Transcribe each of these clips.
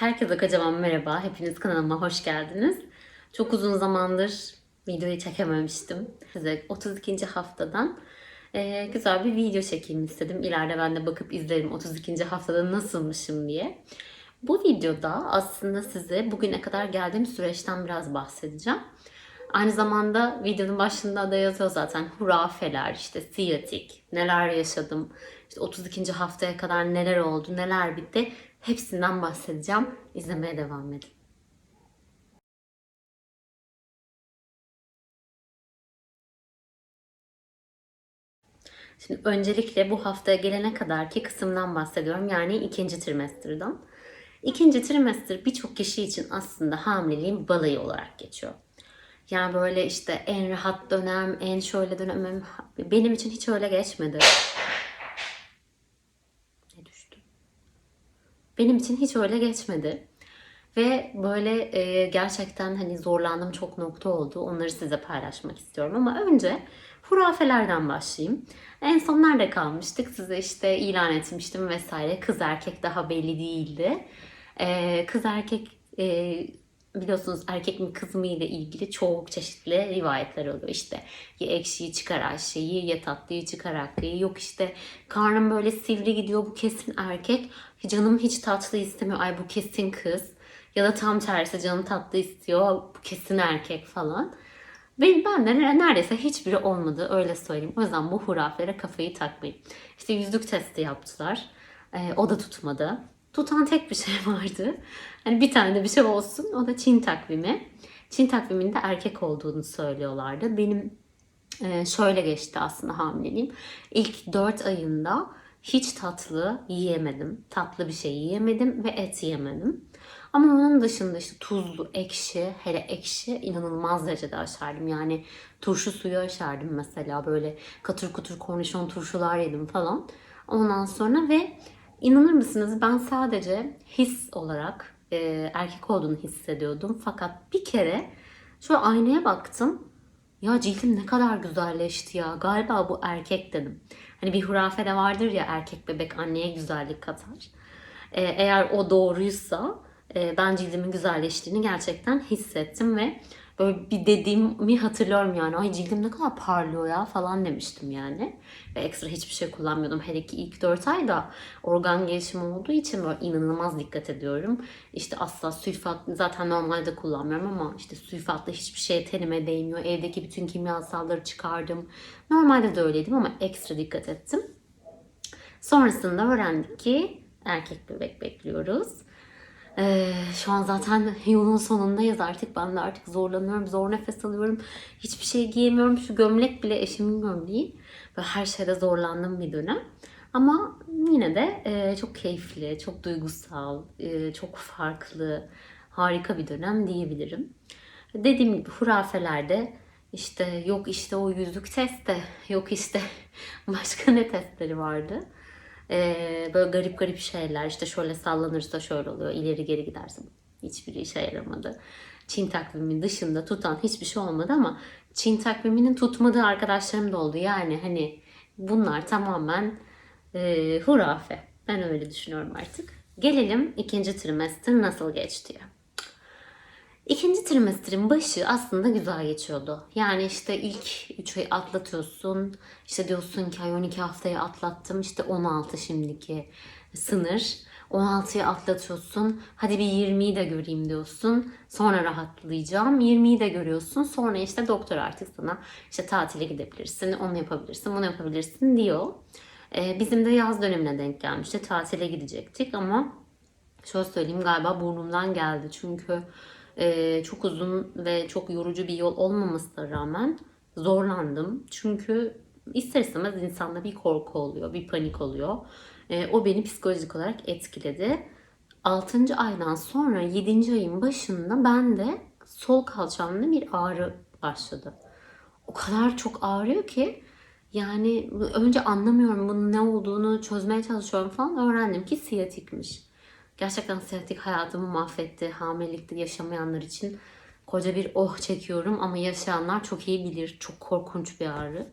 Herkese kocaman merhaba. Hepiniz kanalıma hoş geldiniz. Çok uzun zamandır videoyu çekememiştim. Size 32. haftadan e, güzel bir video çekeyim istedim. İleride ben de bakıp izlerim 32. haftada nasılmışım diye. Bu videoda aslında size bugüne kadar geldiğim süreçten biraz bahsedeceğim. Aynı zamanda videonun başında da yazıyor zaten hurafeler, işte siyatik, neler yaşadım, işte 32. haftaya kadar neler oldu, neler bitti hepsinden bahsedeceğim. İzlemeye devam edin. Şimdi öncelikle bu haftaya gelene kadarki kısımdan bahsediyorum. Yani ikinci trimesterden. İkinci trimester birçok kişi için aslında hamileliğin balayı olarak geçiyor. Yani böyle işte en rahat dönem, en şöyle dönemim. Benim için hiç öyle geçmedi. Ne düştü? Benim için hiç öyle geçmedi. Ve böyle e, gerçekten hani zorlandığım çok nokta oldu. Onları size paylaşmak istiyorum. Ama önce hurafelerden başlayayım. En son nerede kalmıştık? Size işte ilan etmiştim vesaire. Kız erkek daha belli değildi. E, kız erkek e, biliyorsunuz erkek mi kız mı ile ilgili çok çeşitli rivayetler oluyor. İşte ya ekşiyi çıkar Ayşe'yi ya tatlıyı çıkar Hakkı'yı. Yok işte karnım böyle sivri gidiyor bu kesin erkek. Canım hiç tatlı istemiyor. Ay bu kesin kız. Ya da tam tersi canım tatlı istiyor. Bu kesin erkek falan. Benim ben de neredeyse hiçbiri olmadı öyle söyleyeyim. O yüzden bu hurafelere kafayı takmayın. İşte yüzlük testi yaptılar. Ee, o da tutmadı. Tutan tek bir şey vardı. Hani bir tane de bir şey olsun. O da Çin takvimi. Çin takviminde erkek olduğunu söylüyorlardı. Benim e, şöyle geçti aslında hamileliğim. İlk 4 ayında hiç tatlı yiyemedim. Tatlı bir şey yiyemedim ve et yemedim. Ama onun dışında işte tuzlu, ekşi, hele ekşi inanılmaz derecede aşardım. Yani turşu suyu aşardım mesela böyle katır kutur kornişon turşular yedim falan. Ondan sonra ve inanır mısınız ben sadece his olarak e, erkek olduğunu hissediyordum. Fakat bir kere şöyle aynaya baktım. Ya cildim ne kadar güzelleşti ya. Galiba bu erkek dedim. Hani bir hurafe de vardır ya erkek bebek anneye güzellik katar. E, eğer o doğruysa e, ben cildimin güzelleştiğini gerçekten hissettim ve böyle bir dediğimi hatırlıyorum yani ay cildim ne kadar parlıyor ya falan demiştim yani. Ve ekstra hiçbir şey kullanmıyordum. Hele ki ilk 4 ayda organ gelişimi olduğu için böyle inanılmaz dikkat ediyorum. İşte asla sülfat zaten normalde kullanmıyorum ama işte sülfatlı hiçbir şey tenime değmiyor. Evdeki bütün kimyasalları çıkardım. Normalde de öyleydim ama ekstra dikkat ettim. Sonrasında öğrendik ki erkek bebek bekliyoruz. Ee, şu an zaten yolun sonundayız artık. Ben de artık zorlanıyorum. Zor nefes alıyorum. Hiçbir şey giyemiyorum. Şu gömlek bile eşimin gömleği. Ve her şeyde zorlandığım bir dönem. Ama yine de e, çok keyifli, çok duygusal, e, çok farklı, harika bir dönem diyebilirim. Dediğim gibi hurafelerde işte yok işte o yüzlük testi, yok işte başka ne testleri vardı. Ee, böyle garip garip şeyler işte şöyle sallanırsa şöyle oluyor ileri geri gidersin hiçbiri işe yaramadı. Çin takvimi dışında tutan hiçbir şey olmadı ama Çin takviminin tutmadığı arkadaşlarım da oldu. Yani hani bunlar tamamen e, hurafe. Ben öyle düşünüyorum artık. Gelelim ikinci trimester nasıl geçti ya. İkinci trimesterin başı aslında güzel geçiyordu. Yani işte ilk 3 ay atlatıyorsun. İşte diyorsun ki ay 12 haftayı atlattım. İşte 16 şimdiki sınır. 16'yı atlatıyorsun. Hadi bir 20'yi de göreyim diyorsun. Sonra rahatlayacağım. 20'yi de görüyorsun. Sonra işte doktor artık sana işte tatile gidebilirsin. Onu yapabilirsin, bunu yapabilirsin diyor. Ee, bizim de yaz dönemine denk gelmişti. Tatile gidecektik ama şöyle söyleyeyim galiba burnumdan geldi. Çünkü ee, çok uzun ve çok yorucu bir yol olmamasına rağmen zorlandım. Çünkü ister istemez insanda bir korku oluyor, bir panik oluyor. Ee, o beni psikolojik olarak etkiledi. 6. aydan sonra 7. ayın başında ben de sol kalçamda bir ağrı başladı. O kadar çok ağrıyor ki yani önce anlamıyorum bunun ne olduğunu çözmeye çalışıyorum falan öğrendim ki siyatikmiş. Gerçekten siyatik hayatımı mahvetti. Hamilelikte yaşamayanlar için koca bir oh çekiyorum ama yaşayanlar çok iyi bilir. Çok korkunç bir ağrı.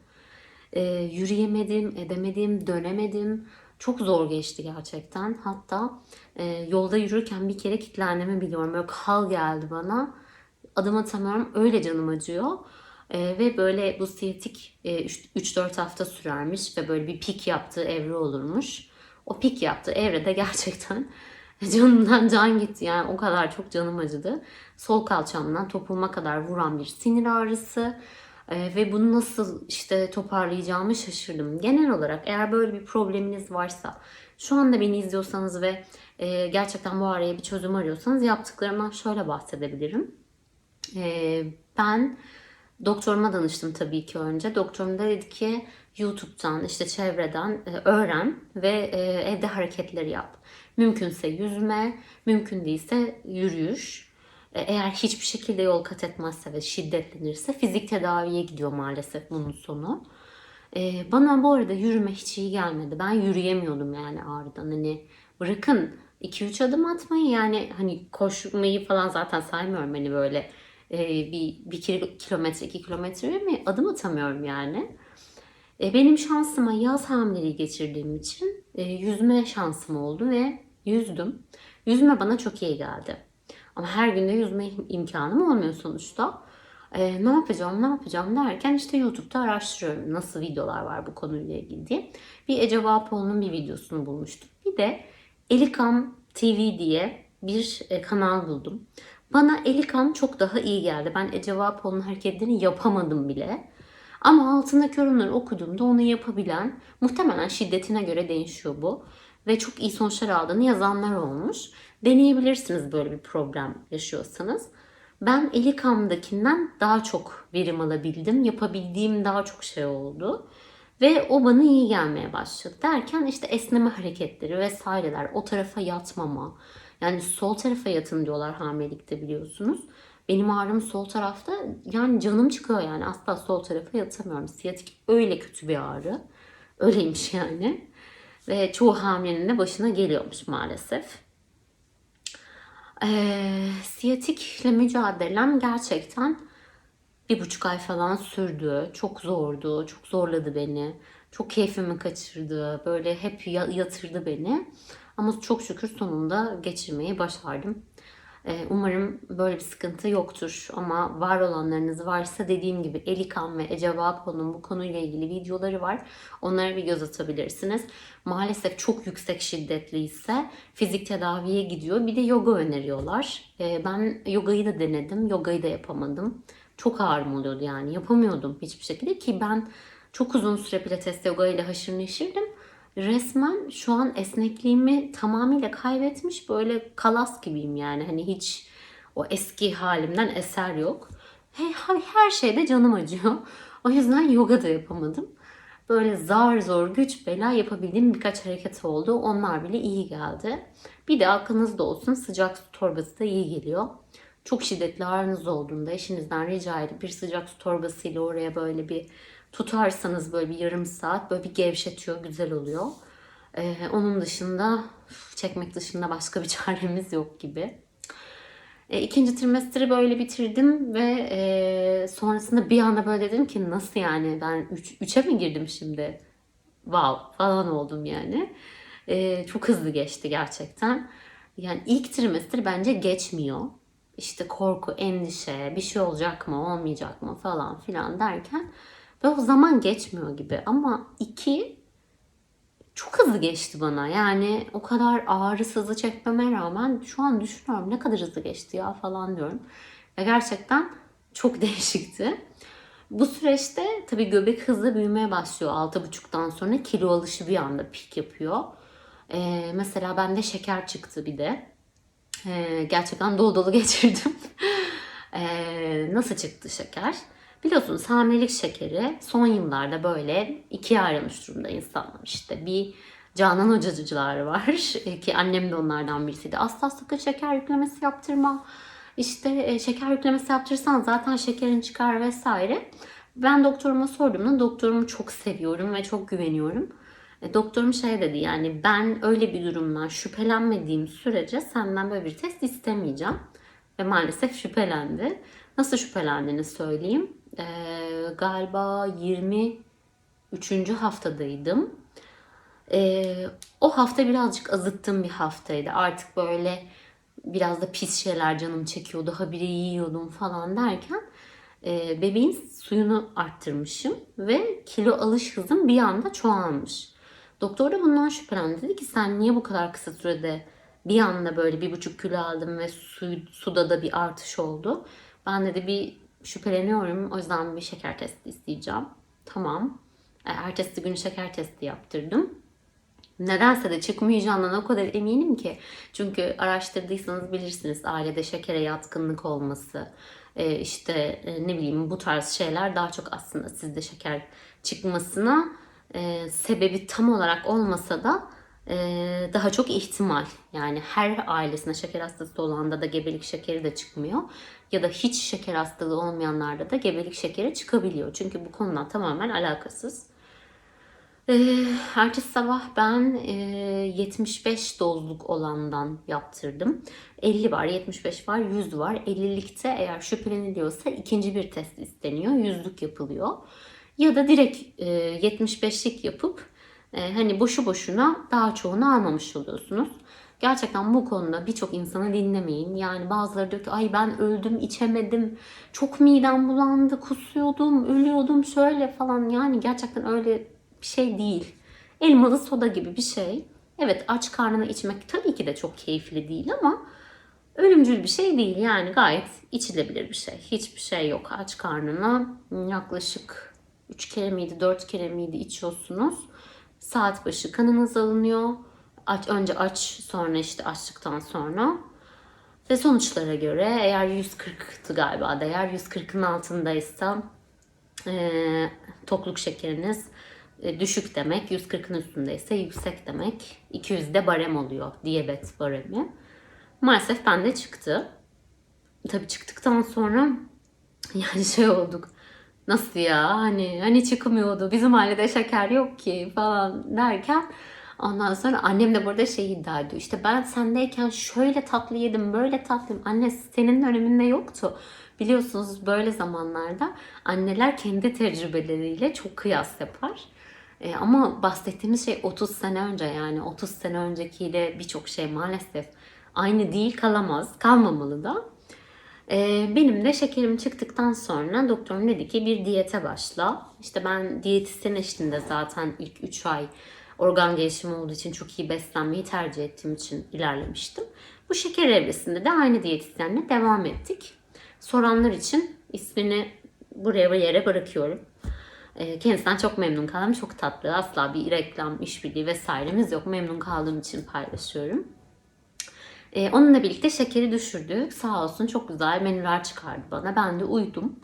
Ee, yürüyemedim, edemedim, dönemedim. Çok zor geçti gerçekten. Hatta e, yolda yürürken bir kere kilitlendiğimi biliyorum. Böyle kal geldi bana. Adım atamıyorum. Öyle canım acıyor. E, ve böyle bu siyatik e, 3-4 hafta sürermiş ve böyle bir pik yaptığı evre olurmuş. O pik yaptığı evrede gerçekten canımdan can gitti. Yani o kadar çok canım acıdı. Sol kalçamdan topuma kadar vuran bir sinir ağrısı. Ee, ve bunu nasıl işte toparlayacağımı şaşırdım. Genel olarak eğer böyle bir probleminiz varsa, şu anda beni izliyorsanız ve e, gerçekten bu araya bir çözüm arıyorsanız yaptıklarımdan şöyle bahsedebilirim. Ee, ben doktoruma danıştım tabii ki önce. Doktorum da dedi ki YouTube'dan işte çevreden e, öğren ve e, evde hareketleri yap. Mümkünse yüzme, mümkün değilse yürüyüş. E, eğer hiçbir şekilde yol kat etmezse ve şiddetlenirse fizik tedaviye gidiyor maalesef bunun sonu. Bana bu arada yürüme hiç iyi gelmedi. Ben yürüyemiyordum yani ağrıdan. Hani bırakın 2-3 adım atmayı yani hani koşmayı falan zaten saymıyorum hani böyle bir, bir kilometre, iki kilometre mi adım atamıyorum yani. E, benim şansıma yaz hamileliği geçirdiğim için e, yüzme şansım oldu ve yüzdüm. Yüzme bana çok iyi geldi. Ama her günde yüzme imkanım olmuyor sonuçta. E, ne yapacağım, ne yapacağım derken işte YouTube'da araştırıyorum nasıl videolar var bu konuyla ilgili diye. Bir Ece Vapoğlu'nun bir videosunu bulmuştum. Bir de Elikam TV diye bir e, kanal buldum. Bana Elikam çok daha iyi geldi. Ben Ece Vapoğlu'nun hareketlerini yapamadım bile. Ama altındaki yorumları okuduğumda onu yapabilen, muhtemelen şiddetine göre değişiyor bu. Ve çok iyi sonuçlar aldığını yazanlar olmuş. Deneyebilirsiniz böyle bir problem yaşıyorsanız. Ben Elikam'dakinden daha çok verim alabildim. Yapabildiğim daha çok şey oldu. Ve o bana iyi gelmeye başladı. Derken işte esneme hareketleri vesaireler, o tarafa yatmama. Yani sol tarafa yatın diyorlar hamilelikte biliyorsunuz. Benim ağrım sol tarafta yani canım çıkıyor yani asla sol tarafa yatamıyorum. Siyatik öyle kötü bir ağrı. Öyleymiş yani. Ve çoğu hamilenin de başına geliyormuş maalesef. Ee, siyatikle mücadelem gerçekten bir buçuk ay falan sürdü. Çok zordu, çok zorladı beni. Çok keyfimi kaçırdı, böyle hep yatırdı beni. Ama çok şükür sonunda geçirmeyi başardım. Ee, umarım böyle bir sıkıntı yoktur ama var olanlarınız varsa dediğim gibi Elikan ve Ece Vapo'nun bu konuyla ilgili videoları var. Onlara bir göz atabilirsiniz. Maalesef çok yüksek şiddetli ise fizik tedaviye gidiyor. Bir de yoga öneriyorlar. Ee, ben yogayı da denedim. Yogayı da yapamadım. Çok ağrım oluyordu yani. Yapamıyordum hiçbir şekilde ki ben çok uzun süre pilates yoga ile haşır neşirdim resmen şu an esnekliğimi tamamıyla kaybetmiş böyle kalas gibiyim yani. Hani hiç o eski halimden eser yok. Her, her şeyde canım acıyor. O yüzden yoga da yapamadım. Böyle zar zor güç bela yapabildiğim birkaç hareket oldu. Onlar bile iyi geldi. Bir de aklınızda olsun sıcak su torbası da iyi geliyor. Çok şiddetli ağrınız olduğunda eşinizden rica edip bir sıcak su torbasıyla oraya böyle bir tutarsanız böyle bir yarım saat böyle bir gevşetiyor, güzel oluyor. Ee, onun dışında çekmek dışında başka bir çaremiz yok gibi. E, ikinci trimestri böyle bitirdim ve e, sonrasında bir anda böyle dedim ki nasıl yani ben 3 üç, 3'e mi girdim şimdi? Wow falan oldum yani. E, çok hızlı geçti gerçekten. Yani ilk trimester bence geçmiyor. İşte korku, endişe, bir şey olacak mı, olmayacak mı falan filan derken ve o zaman geçmiyor gibi. Ama iki çok hızlı geçti bana. Yani o kadar ağrı çekmeme rağmen şu an düşünüyorum ne kadar hızlı geçti ya falan diyorum. Ve gerçekten çok değişikti. Bu süreçte tabii göbek hızlı büyümeye başlıyor. 6,5'tan sonra kilo alışı bir anda pik yapıyor. Ee, mesela bende şeker çıktı bir de. Ee, gerçekten dolu dolu geçirdim. ee, nasıl çıktı şeker? Biliyorsunuz hamilelik şekeri son yıllarda böyle ikiye ayrılmış durumda insanlar. İşte bir Canan hocacılar var ki annem de onlardan birisiydi. Asla sakın şeker yüklemesi yaptırma. İşte e, şeker yüklemesi yaptırırsan zaten şekerin çıkar vesaire. Ben doktoruma sorduğumda doktorumu çok seviyorum ve çok güveniyorum. E, doktorum şey dedi yani ben öyle bir durumdan şüphelenmediğim sürece senden böyle bir test istemeyeceğim. Ve maalesef şüphelendi. Nasıl şüphelendiğini söyleyeyim e, galiba 23. haftadaydım. Ee, o hafta birazcık azıttığım bir haftaydı. Artık böyle biraz da pis şeyler canım çekiyordu. Habire yiyordum falan derken e, bebeğin suyunu arttırmışım ve kilo alış hızım bir anda çoğalmış. Doktor da bundan şüphelendi. Dedi ki sen niye bu kadar kısa sürede bir anda böyle bir buçuk kilo aldım ve su, suda da bir artış oldu. Ben dedi bir şüpheleniyorum. O yüzden bir şeker testi isteyeceğim. Tamam. E, Ertesi gün şeker testi yaptırdım. Nedense de çıkmayacağından o kadar eminim ki. Çünkü araştırdıysanız bilirsiniz ailede şekere yatkınlık olması, e, işte e, ne bileyim bu tarz şeyler daha çok aslında sizde şeker çıkmasına sebebi tam olarak olmasa da daha çok ihtimal. Yani her ailesine şeker hastası olanda da gebelik şekeri de çıkmıyor. Ya da hiç şeker hastalığı olmayanlarda da gebelik şekeri çıkabiliyor. Çünkü bu konudan tamamen alakasız. Ee, ertesi sabah ben e, 75 dozluk olandan yaptırdım. 50 var, 75 var, 100 var. 50'likte eğer şüpheleniliyorsa ikinci bir test isteniyor. Yüzlük yapılıyor. Ya da direkt e, 75'lik yapıp e, hani boşu boşuna daha çoğunu almamış oluyorsunuz. Gerçekten bu konuda birçok insanı dinlemeyin. Yani bazıları diyor ki ay ben öldüm içemedim. Çok midem bulandı kusuyordum ölüyordum şöyle falan. Yani gerçekten öyle bir şey değil. Elmalı soda gibi bir şey. Evet aç karnına içmek tabii ki de çok keyifli değil ama ölümcül bir şey değil. Yani gayet içilebilir bir şey. Hiçbir şey yok. Aç karnına yaklaşık 3 kere miydi 4 kere miydi içiyorsunuz. Saat başı kanınız alınıyor. Aç, önce aç sonra işte açlıktan sonra. Ve sonuçlara göre eğer 140'tı galiba değer 140'ın altındaysa e, tokluk şekeriniz e, düşük demek. 140'ın üstündeyse yüksek demek. 200'de barem oluyor. Diyabet baremi. Maalesef bende çıktı. Tabii çıktıktan sonra yani şey olduk. Nasıl ya? Hani hani çıkmıyordu. Bizim ailede şeker yok ki falan derken Ondan sonra annem de burada şey iddia ediyor. İşte ben sendeyken şöyle tatlı yedim, böyle tatlı yedim. Anne senin döneminde yoktu. Biliyorsunuz böyle zamanlarda anneler kendi tecrübeleriyle çok kıyas yapar. E, ama bahsettiğimiz şey 30 sene önce yani 30 sene öncekiyle birçok şey maalesef aynı değil kalamaz, kalmamalı da. E, benim de şekerim çıktıktan sonra doktorum dedi ki bir diyete başla. İşte ben diyetisyen eşliğinde zaten ilk 3 ay organ gelişimi olduğu için çok iyi beslenmeyi tercih ettiğim için ilerlemiştim. Bu şeker evresinde de aynı diyetisyenle devam ettik. Soranlar için ismini buraya bir yere bırakıyorum. Ee, Kendisinden çok memnun kaldım. Çok tatlı. Asla bir reklam, işbirliği vesairemiz yok. Memnun kaldığım için paylaşıyorum. Ee, onunla birlikte şekeri düşürdük. Sağ olsun çok güzel menüler çıkardı bana. Ben de uydum.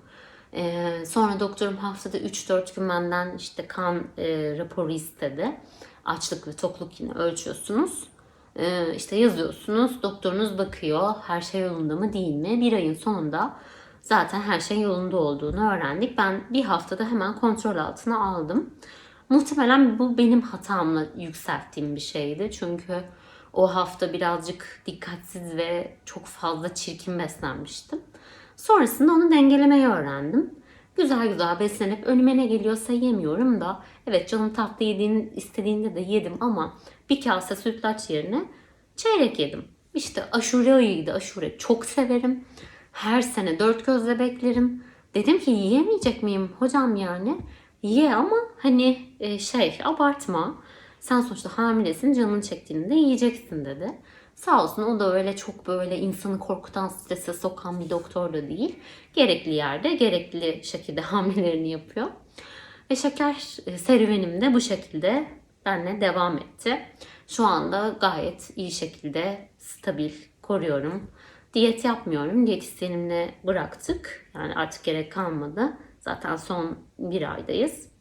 Ee, sonra doktorum haftada 3-4 gün benden işte kan e, raporu istedi. Açlık ve tokluk yine ölçüyorsunuz. Ee, işte yazıyorsunuz. Doktorunuz bakıyor. Her şey yolunda mı değil mi? Bir ayın sonunda zaten her şey yolunda olduğunu öğrendik. Ben bir haftada hemen kontrol altına aldım. Muhtemelen bu benim hatamla yükselttiğim bir şeydi. Çünkü o hafta birazcık dikkatsiz ve çok fazla çirkin beslenmiştim. Sonrasında onu dengelemeyi öğrendim. Güzel güzel beslenip önüme ne geliyorsa yemiyorum da evet canım tatlı yediğin, istediğinde de yedim ama bir kase sütlaç yerine çeyrek yedim. İşte aşure ayıydı. Aşure çok severim. Her sene dört gözle beklerim. Dedim ki yiyemeyecek miyim hocam yani? Ye ama hani e, şey abartma. Sen sonuçta hamilesin canın çektiğinde yiyeceksin dedi. Sağ olsun o da öyle çok böyle insanı korkutan strese sokan bir doktor da değil. Gerekli yerde gerekli şekilde hamilelerini yapıyor. Ve şeker e, serüvenim de bu şekilde benle devam etti. Şu anda gayet iyi şekilde stabil koruyorum. Diyet yapmıyorum. Diyetisyenimle bıraktık. Yani artık gerek kalmadı. Zaten son bir aydayız.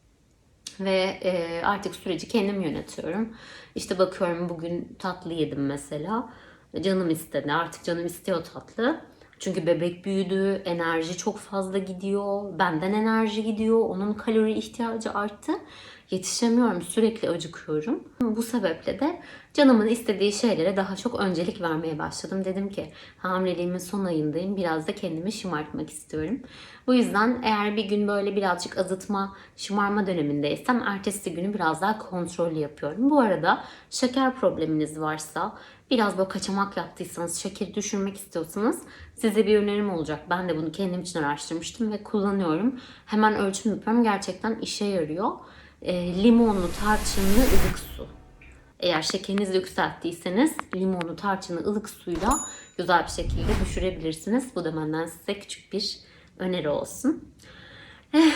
Ve e, artık süreci kendim yönetiyorum. İşte bakıyorum bugün tatlı yedim mesela. Canım istedi. Artık canım istiyor tatlı. Çünkü bebek büyüdü, enerji çok fazla gidiyor, benden enerji gidiyor, onun kalori ihtiyacı arttı. yetişemiyorum. Sürekli acıkıyorum. Bu sebeple de canımın istediği şeylere daha çok öncelik vermeye başladım. Dedim ki hamileliğimin son ayındayım. Biraz da kendimi şımartmak istiyorum. Bu yüzden eğer bir gün böyle birazcık azıtma, şımarma dönemindeysem ertesi günü biraz daha kontrollü yapıyorum. Bu arada şeker probleminiz varsa, biraz böyle kaçamak yaptıysanız, şekeri düşürmek istiyorsanız size bir önerim olacak. Ben de bunu kendim için araştırmıştım ve kullanıyorum. Hemen ölçüm yapıyorum. Gerçekten işe yarıyor. E, limonlu, tarçınlı, ılık su. Eğer şekerinizi yükselttiyseniz limonlu, tarçınlı, ılık suyla güzel bir şekilde düşürebilirsiniz. Bu da benden size küçük bir öneri olsun. Eh,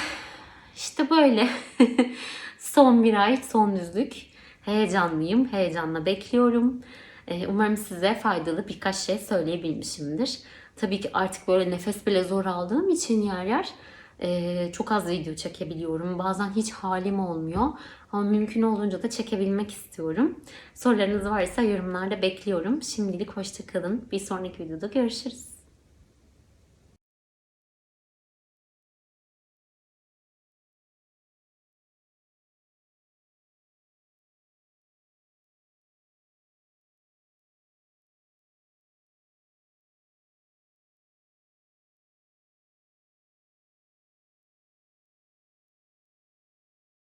işte böyle. son bir ay, son düzlük. Heyecanlıyım, heyecanla bekliyorum. Ee, Umarım size faydalı birkaç şey söyleyebilmişimdir. Tabii ki artık böyle nefes bile zor aldığım için yer yer e, çok az video çekebiliyorum. Bazen hiç halim olmuyor. Ama mümkün olduğunca da çekebilmek istiyorum. Sorularınız varsa yorumlarda bekliyorum. Şimdilik hoşçakalın. Bir sonraki videoda görüşürüz.